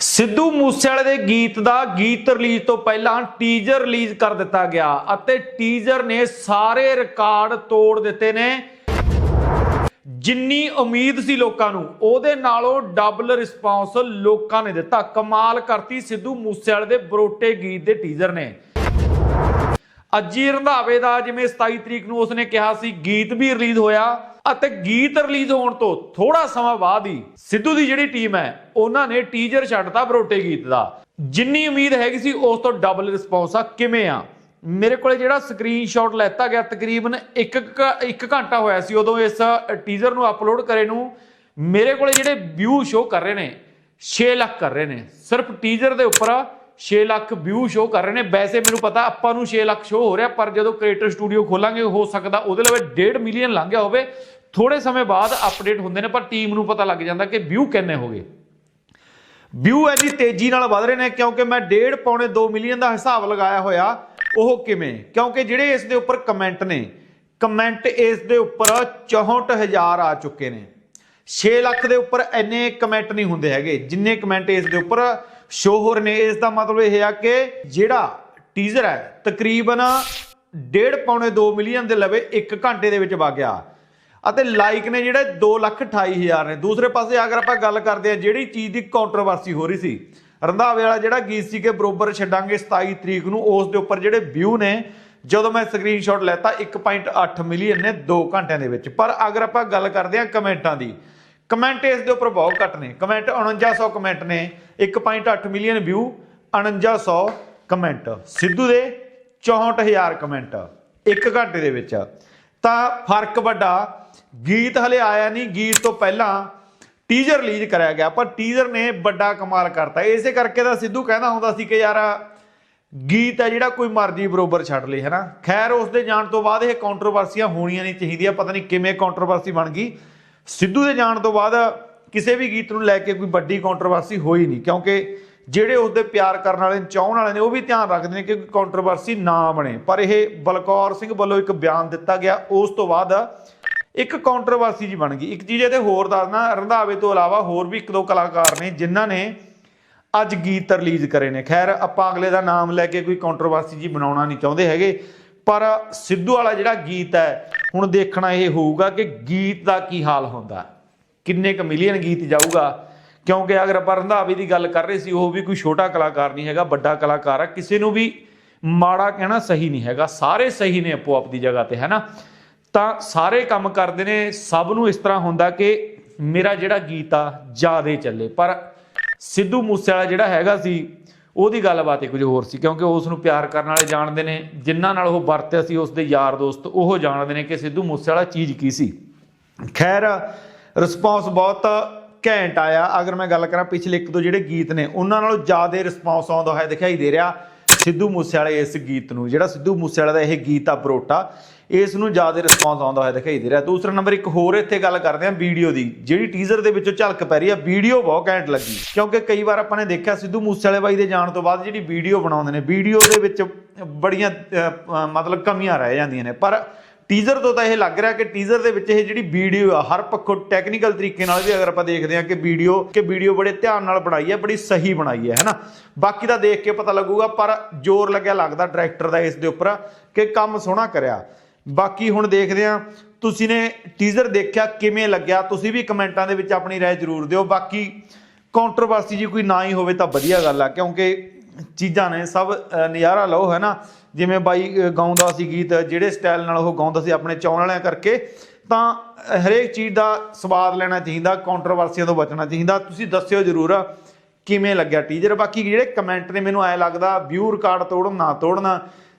ਸਿੱਧੂ ਮੂਸੇਵਾਲੇ ਦੇ ਗੀਤ ਦਾ ਗੀਤ ਰਿਲੀਜ਼ ਤੋਂ ਪਹਿਲਾਂ ਟੀਜ਼ਰ ਰਿਲੀਜ਼ ਕਰ ਦਿੱਤਾ ਗਿਆ ਅਤੇ ਟੀਜ਼ਰ ਨੇ ਸਾਰੇ ਰਿਕਾਰਡ ਤੋੜ ਦਿੱਤੇ ਨੇ। ਜਿੰਨੀ ਉਮੀਦ ਸੀ ਲੋਕਾਂ ਨੂੰ, ਉਹਦੇ ਨਾਲੋਂ ਡਬਲ ਰਿਸਪਾਂਸ ਲੋਕਾਂ ਨੇ ਦਿੱਤਾ। ਕਮਾਲ ਕਰਤੀ ਸਿੱਧੂ ਮੂਸੇਵਾਲੇ ਦੇ ਬਰੋਟੇ ਗੀਤ ਦੇ ਟੀਜ਼ਰ ਨੇ। ਅਜੀ ਰੰਧਾਵੇ ਦਾ ਜਿਵੇਂ 27 ਤਰੀਕ ਨੂੰ ਉਸਨੇ ਕਿਹਾ ਸੀ, ਗੀਤ ਵੀ ਰਿਲੀਜ਼ ਹੋਇਆ। ਅਤੇ ਗੀਤ ਰਿਲੀਜ਼ ਹੋਣ ਤੋਂ ਥੋੜਾ ਸਮਾਂ ਬਾਅਦ ਹੀ ਸਿੱਧੂ ਦੀ ਜਿਹੜੀ ਟੀਮ ਹੈ, ਉਹਨਾਂ ਨੇ ਟੀਜ਼ਰ ਛੱਡਤਾ ਬਰੋਟੇ ਗੀਤ ਦਾ। ਜਿੰਨੀ ਉਮੀਦ ਹੈਗੀ ਸੀ, ਉਸ ਤੋਂ ਡਬਲ ਰਿਸਪੌਂਸ ਆ। ਕਿਵੇਂ ਆ? ਮੇਰੇ ਕੋਲੇ ਜਿਹੜਾ ਸਕਰੀਨਸ਼ਾਟ ਲੈਤਾ ਗਿਆ, ਤਕਰੀਬਨ 1 1 ਘੰਟਾ ਹੋਇਆ ਸੀ, ਉਦੋਂ ਇਸ ਟੀਜ਼ਰ ਨੂੰ ਅਪਲੋਡ ਕਰੇ ਨੂੰ, ਮੇਰੇ ਕੋਲੇ ਜਿਹੜੇ ਵਿਊ ਸ਼ੋ ਕਰ ਰਹੇ ਨੇ 6 ਲੱਖ ਕਰ ਰਹੇ ਨੇ। ਸਿਰਫ ਟੀਜ਼ਰ ਦੇ ਉੱਪਰ 6 ਲੱਖ ਵਿਊ ਸ਼ੋ ਕਰ ਰਹੇ ਨੇ। ਵੈਸੇ ਮੈਨੂੰ ਪਤਾ ਆਪਾਂ ਨੂੰ 6 ਲੱਖ ਸ਼ੋ ਹੋ ਰਿਹਾ, ਪਰ ਜਦੋਂ ਕ੍ਰੀਏਟਰ ਸਟੂਡੀਓ ਖੋਲਾਂਗੇ, ਹੋ ਸਕਦਾ ਉਹਦੇ ਲਵੇ 1.5 ਮਿਲੀਅਨ ਲੰਘ ਗਿਆ ਹੋਵੇ। ਥੋੜੇ ਸਮੇਂ ਬਾਅਦ ਅਪਡੇਟ ਹੁੰਦੇ ਨੇ, ਪਰ ਟੀਮ ਨੂੰ ਪਤਾ ਲੱਗ ਜਾਂਦਾ ਕਿ ਵਿਊ ਕਿੰਨੇ ਹੋ ਗਏ। ਵਿਊ ਇੰਨੀ ਤੇਜ਼ੀ ਨਾਲ ਵਧ ਰਹੇ ਨੇ, ਕਿਉਂਕਿ ਮੈਂ 1.5 ਪੌਣੇ 2 ਮਿਲੀਅਨ ਦਾ ਹਿਸਾਬ ਲਗਾਇਆ ਹੋਇਆ। ਉਹ ਕਿਵੇਂ? ਕਿਉਂਕਿ ਜਿਹੜੇ ਇਸ ਦੇ ਉੱਪਰ ਕਮੈਂਟ ਨੇ ਕਮੈਂਟ ਇਸ ਦੇ ਉੱਪਰ 64000 ਆ ਚੁੱਕੇ ਨੇ। 6 ਲੱਖ ਦੇ ਉੱਪਰ ਇੰਨੇ ਕਮੈਂਟ ਨਹੀਂ ਹੁੰਦੇ ਹੈਗੇ। ਜਿੰਨੇ ਕਮੈਂਟ ਇਸ ਦੇ ਉੱਪਰ ਸ਼ੋ ਹੋ ਰਹੇ ਨੇ ਇਸ ਦਾ ਮਤਲਬ ਇਹ ਆ ਕਿ ਜਿਹੜਾ ਟੀਜ਼ਰ ਹੈ, ਤਕਰੀਬਨ 1.5 ਪੌਣੇ 2 ਮਿਲੀਅਨ ਦੇ ਲਵੇ 1 ਘੰਟੇ ਦੇ ਵਿੱਚ ਵਗਿਆ ਅਤੇ ਲਾਈਕ ਨੇ ਜਿਹੜੇ 228000 ਨੇ। ਦੂਸਰੇ ਪਾਸੇ ਅਗਰ ਆਪਾਂ ਗੱਲ ਕਰਦੇ ਆ ਜਿਹੜੀ ਚੀਜ਼ ਦੀ ਕੰਟਰੋਵਰਸੀ ਹੋ ਰਹੀ ਸੀ, ਰੰਧਾਵੇ ਵਾਲਾ ਜਿਹੜਾ ਗੀਤ ਸੀ ਕਿ ਬਰੋਬਰ ਛੱਡਾਂਗੇ 27 ਤਰੀਕ ਨੂੰ, ਉਸ ਦੇ ਉੱਪਰ ਜਿਹੜੇ ਵਿਊ ਨੇ, ਜਦੋਂ ਮੈਂ ਸਕਰੀਨਸ਼ਾਟ ਲੈਤਾ 1.8 ਮਿਲੀਅਨ ਨੇ 2 ਘੰਟਿਆਂ ਦੇ ਵਿੱਚ। ਪਰ ਅਗਰ ਆਪਾਂ ਗੱਲ ਕਰਦੇ ਆ ਕਮੈਂਟਾਂ ਦੀ ਕਮੈਂਟ ਇਸ ਦੇ ਉੱਪਰ ਬਹੁਤ ਘੱਟ ਨੇ। ਕਮੈਂਟ 4900 ਕਮੈਂਟ ਨੇ। 1.8 ਮਿਲੀਅਨ ਵਿਊ 4900 ਕਮੈਂਟ। ਸਿੱਧੂ ਦੇ 64000 ਕਮੈਂਟ। 1 ਘੰਟੇ ਦੇ ਵਿੱਚ। ਤਾਂ ਫ਼ਰਕ ਵੱਡਾ, ਗੀਤ ਹਲੇ ਆਇਆ ਨਹੀਂ। ਗੀਤ ਤੋਂ ਪਹਿਲਾਂ ਟੀਜ਼ਰ ਰਿਲੀਜ਼ ਕਰਿਆ ਗਿਆ, ਪਰ ਟੀਜ਼ਰ ਨੇ ਵੱਡਾ ਕਮਾਲ ਕਰਤਾ। ਇਸੇ ਕਰਕੇ ਤਾਂ ਸਿੱਧੂ ਕਹਿੰਦਾ ਹੁੰਦਾ ਸੀ ਕਿ ਯਾਰ, ਗੀਤ ਹੈ ਜਿਹੜਾ ਕੋਈ ਮਰਜ਼ੀ ਬਰੋਬਰ ਛੱਡ ਲੇ, ਹੈਨਾ? ਖੈਰ ਉਸ ਦੇ ਜਾਣ ਤੋਂ ਬਾਅਦ ਇਹ ਕੰਟਰੋਵਰਸੀਆਂ ਹੋਣੀਆਂ ਨਹੀਂ ਚਾਹੀਦੀਆਂ। ਪਤਾ ਨਹੀਂ ਕਿਵੇਂ ਕੰਟਰੋਵਰਸੀ ਬਣ ਗਈ। ਸਿੱਧੂ ਦੇ ਜਾਣ ਤੋਂ ਬਾਅਦ ਕਿਸੇ ਵੀ ਗੀਤ ਨੂੰ ਲੈ ਕੇ ਕੋਈ ਵੱਡੀ ਕੰਟਰੋਵਰਸੀ ਹੋਈ ਨਹੀਂ, ਕਿਉਂਕਿ ਜਿਹੜੇ ਉਸ ਪਿਆਰ ਕਰਨ ਵਾਲੇ ਨੇ ਚਾਹਣ ਵਾਲੇ ਨੇ, ਉਹ ਵੀ ਧਿਆਨ ਰੱਖਦੇ ਨੇ ਕਿ ਕੋਈ ਕੰਟਰੋਵਰਸੀ ਨਾ ਬਣੇ। ਪਰ ਇਹ ਬਲਕੌਰ ਸਿੰਘ ਵੱਲੋਂ ਇੱਕ ਬਿਆਨ ਦਿੱਤਾ ਗਿਆ। ਉਸ ਤੋਂ ਬਾਅਦ ਇੱਕ ਕੰਟਰੋਵਰਸੀ ਜੀ ਬਣ ਗਈ। ਇੱਕ ਚੀਜ਼ ਇਹਦੇ ਹੋਰ ਦੱਸਣਾ ਰੰਧਾਵੇ ਤੋਂ ਇਲਾਵਾ ਹੋਰ ਵੀ ਇੱਕ ਦੋ ਕਲਾਕਾਰ ਨੇ, ਜਿਨ੍ਹਾਂ ਨੇ ਅੱਜ ਗੀਤ ਰਿਲੀਜ਼ ਕਰੇ ਨੇ। ਖੈਰ, ਆਪਾਂ ਅਗਲੇ ਦਾ ਨਾਮ ਲੈ ਕੇ ਕੋਈ ਕੰਟਰੋਵਰਸੀ ਜੀ ਬਣਾਉਣਾ ਨਹੀਂ ਚਾਹੁੰਦੇ ਹੈਗੇ। ਪਰ ਸਿੱਧੂ ਵਾਲਾ ਜਿਹੜਾ ਗੀਤ ਹੈ, ਹੁਣ ਦੇਖਣਾ ਇਹ ਹੋਊਗਾ ਕਿ ਗੀਤ ਦਾ ਕੀ ਹਾਲ ਹੁੰਦਾ। ਕਿੰਨੇ ਕ ਮਿਲੀਅਨ ਗੀਤ ਜਾਊਗਾ। ਕਿਉਂਕਿ ਅਗਰ ਆਪਾਂ ਰੰਧਾਵੇ ਦੀ ਗੱਲ ਕਰ ਰਹੇ ਸੀ, ਉਹ ਵੀ ਕੋਈ ਛੋਟਾ ਕਲਾਕਾਰ ਨਹੀਂ ਹੈਗਾ, ਵੱਡਾ ਕਲਾਕਾਰ ਆ। ਕਿਸੇ ਨੂੰ ਵੀ ਮਾੜਾ ਕਹਿਣਾ ਸਹੀ ਨਹੀਂ ਹੈਗਾ। ਸਾਰੇ ਸਹੀ ਨੇ ਆਪੋ ਆਪ ਦੀ ਜਗ੍ਹਾ ਤੇ ਹੈ ਨਾ ਤਾਂ ਸਾਰੇ ਕੰਮ ਕਰਦੇ ਨੇ। ਸਭ ਨੂੰ ਇਸ ਤਰ੍ਹਾਂ ਹੁੰਦਾ ਕਿ ਮੇਰਾ ਜਿਹੜਾ ਗੀਤ ਆ, ਜਿਆਦੇ ਚੱਲੇ। ਪਰ ਸਿੱਧੂ ਮੂਸੇਵਾਲਾ ਜਿਹੜਾ ਹੈਗਾ ਸੀ ਉਹਦੀ ਗੱਲਬਾਤ ਹੀ ਕੁਝ ਹੋਰ ਸੀ, ਕਿਉਂਕਿ ਉਸ ਨੂੰ ਪਿਆਰ ਕਰਨ ਵਾਲੇ ਜਾਣਦੇ ਨੇ, ਜਿਨ੍ਹਾਂ ਨਾਲ ਉਹ ਵਰਤਿਆ ਸੀ ਉਸ ਦੇ ਯਾਰ ਦੋਸਤ, ਉਹ ਜਾਣਦੇ ਨੇ ਕਿ ਸਿੱਧੂ ਮੂਸੇਵਾਲਾ ਚੀਜ਼ ਕੀ ਸੀ। ਖੈਰ ਰਿਸਪੌਂਸ ਬਹੁਤ ਘੈਂਟ ਆਇਆ। ਅਗਰ ਮੈਂ ਗੱਲ ਕਰਾਂ ਪਿਛਲੇ ਇੱਕ ਦੋ ਜਿਹੜੇ ਗੀਤ ਨੇ, ਉਹਨਾਂ ਨਾਲੋਂ ਜ਼ਿਆਦਾ ਰਿਸਪੌਂਸ ਆਉਂਦਾ ਹੋਇਆ ਦਿਖਾਈ ਦੇ ਰਿਹਾ ਸਿੱਧੂ ਮੂਸੇਵਾਲੇ ਇਸ ਗੀਤ ਨੂੰ। ਜਿਹੜਾ ਸਿੱਧੂ ਮੂਸੇਵਾਲੇ ਦਾ ਇਹ ਗੀਤ ਆ, ਬਰੋਟਾ ਇਸ ਨੂੰ ਜ਼ਿਆਦਾ ਰਿਸਪੌਂਸ ਆਉਂਦਾ ਹੋਇਆ ਦਿਖਾਈ ਦੇ ਰਿਹਾ। ਦੂਸਰਾ ਨੰਬਰ, ਇੱਕ ਹੋਰ ਇੱਥੇ ਗੱਲ ਕਰਦੇ ਹਾਂ ਵੀਡੀਓ ਦੀ, ਜਿਹੜੀ ਟੀਜ਼ਰ ਦੇ ਵਿੱਚੋਂ ਝਲਕ ਪੈ ਰਹੀ ਆ। ਵੀਡੀਓ ਬਹੁਤ ਘੈਂਟ ਲੱਗੀ, ਕਿਉਂਕਿ ਕਈ ਵਾਰ ਆਪਾਂ ਨੇ ਦੇਖਿਆ ਸਿੱਧੂ ਮੂਸੇਵਾਲੇ ਬਾਈ ਦੇ ਜਾਣ ਤੋਂ ਬਾਅਦ ਜਿਹੜੀ ਵੀਡੀਓ ਬਣਾਉਂਦੇ ਨੇ ਵੀਡੀਓ ਦੇ ਵਿੱਚ ਬੜੀਆਂ ਮਤਲਬ ਕਮੀਆਂ ਰਹਿ ਜਾਂਦੀਆਂ ਨੇ। ਪਰ ਟੀਜ਼ਰ ਤੋਂ ਤਾਂ ਇਹ ਲੱਗ ਰਿਹਾ ਕਿ ਟੀਜ਼ਰ ਦੇ ਵਿੱਚ ਇਹ ਜਿਹੜੀ ਵੀਡੀਓ ਆ, ਹਰ ਪੱਖੋਂ ਟੈਕਨੀਕਲ ਤਰੀਕੇ ਨਾਲ ਵੀ ਅਗਰ ਆਪਾਂ ਦੇਖਦੇ ਹਾਂ ਕਿ ਵੀਡੀਓ ਕਿ ਵੀਡੀਓ ਬੜੇ ਧਿਆਨ ਨਾਲ ਬਣਾਈ ਹੈ ਬੜੀ ਸਹੀ ਬਣਾਈ ਹੈ ਹੈਨਾ? ਬਾਕੀ ਦਾ ਦੇਖ ਕੇ ਪਤਾ ਲੱਗੂਗਾ, ਪਰ ਜ਼ੋਰ ਲੱਗਿਆ ਲੱਗਦਾ ਡਾਇਰੈਕਟਰ ਦਾ ਇਸ ਦੇ ਉੱਪਰ ਕਿ ਕੰਮ ਸੋਹਣਾ ਕਰਿਆ। ਬਾਕੀ ਹੁਣ ਦੇਖਦੇ ਹਾਂ ਤੁਸੀਂ ਨੇ ਟੀਜ਼ਰ ਦੇਖਿਆ ਕਿਵੇਂ ਲੱਗਿਆ ਤੁਸੀਂ ਵੀ ਕਮੈਂਟਾਂ ਦੇ ਵਿੱਚ ਆਪਣੀ رائے ਜ਼ਰੂਰ ਦਿਓ ਬਾਕੀ ਕੰਟਰੋਵਰਸੀ ਜੀ ਕੋਈ ਨਾ ਹੀ ਹੋਵੇ ਤਾਂ ਵਧੀਆ ਗੱਲ ਆ ਕਿਉਂਕਿ ਚੀਜ਼ਾਂ ਨੇ ਸਭ ਅ, ਨਜ਼ਾਰਾ ਲਓ ਹੈ ਨਾ ਜਿਵੇਂ ਬਾਈ ਅ, ਗਾਉਂਦਾ ਸੀ ਗੀਤ ਜਿਹੜੇ ਸਟਾਈਲ ਨਾਲ ਉਹ ਗਾਉਂਦਾ ਸੀ ਆਪਣੇ ਚਾਉਣ ਵਾਲਿਆਂ ਕਰਕੇ ਤਾਂ ਅ, ਹਰੇਕ ਚੀਜ਼ ਦਾ ਸਵਾਦ ਲੈਣਾ ਚਾਹੀਦਾ ਕੰਟਰੋਵਰਸੀਆਂ ਤੋਂ ਬਚਣਾ ਚਾਹੀਦਾ ਤੁਸੀਂ ਦੱਸਿਓ ਜ਼ਰੂਰ ਕਿਵੇਂ ਲੱਗਿਆ ਟੀਜ਼ਰ ਬਾਕੀ ਜਿਹੜੇ ਕਮੈਂਟ ਨੇ ਮੈਨੂੰ ਐ ਲੱਗਦਾ ਵਿਊ ਰਿਕਾਰਡ ਤੋੜਨ ਨਾ ਤੋੜਨ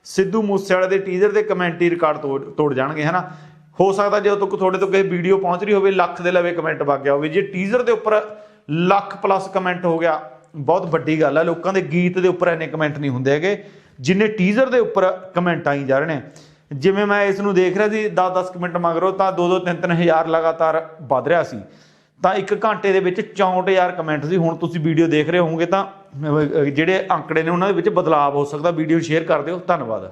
ਸਿੱਧੂ ਮੂਸੇਵਾਲੇ ਦੇ ਟੀਜ਼ਰ ਦੇ ਕਮੈਂਟ ਹੀ ਰਿਕਾਰਡ ਤੋੜ ਤੋੜ ਜਾਣਗੇ, ਹਨਾ? ਹੋ ਸਕਦਾ ਜੇ ਤੱਕ ਤੁਹਾਡੇ ਤੋਂ ਕਿਸੇ ਵੀਡੀਓ ਪਹੁੰਚ ਰਹੀ ਹੋਵੇ, ਲੱਖ ਦੇ ਲਵੇ ਕਮੈਂਟ ਵਗ ਗਿਆ ਹੋਵੇ। ਜੇ ਟੀਜ਼ਰ ਦੇ ਉੱਪਰ ਲੱਖ ਪਲੱਸ ਕਮੈਂਟ ਹੋ ਗਿਆ, ਬਹੁਤ ਵੱਡੀ ਗੱਲ ਹੈ ਲੋਕਾਂ ਦੇ ਗੀਤ ਦੇ ਉੱਪਰ ਇੰਨੇ ਕਮੈਂਟ ਨਹੀਂ ਹੁੰਦੇ ਹੈਗੇ, ਜਿੰਨੇ ਟੀਜ਼ਰ ਦੇ ਉੱਪਰ ਕਮੈਂਟ ਆਈ ਜਾ ਰਹੇ ਨੇ। ਜਿਵੇਂ ਮੈਂ ਇਸ ਨੂੰ ਦੇਖ ਰਿਹਾ ਸੀ 10-10 ਕਮੈਂਟ ਮੰਗ ਮਗਰੋਂ, ਤਾਂ 2-2 3-3 ਹਜ਼ਾਰ ਲਗਾਤਾਰ ਵੱਧ ਰਿਹਾ ਸੀ। ਤਾਂ ਇੱਕ ਘੰਟੇ ਦੇ ਵਿੱਚ 64000 ਕਮੈਂਟ ਸੀ। ਹੁਣ ਤੁਸੀਂ ਵੀਡੀਓ ਦੇਖ ਰਹੇ ਹੋਵੋਗੇ ਤਾਂ ਜਿਹੜੇ ਅੰਕੜੇ ਨੇ ਉਹਨਾਂ ਦੇ ਵਿੱਚ ਬਦਲਾਅ ਹੋ ਸਕਦਾ। ਵੀਡੀਓ ਸ਼ੇਅਰ ਕਰ ਦਿਓ। ਧੰਨਵਾਦ।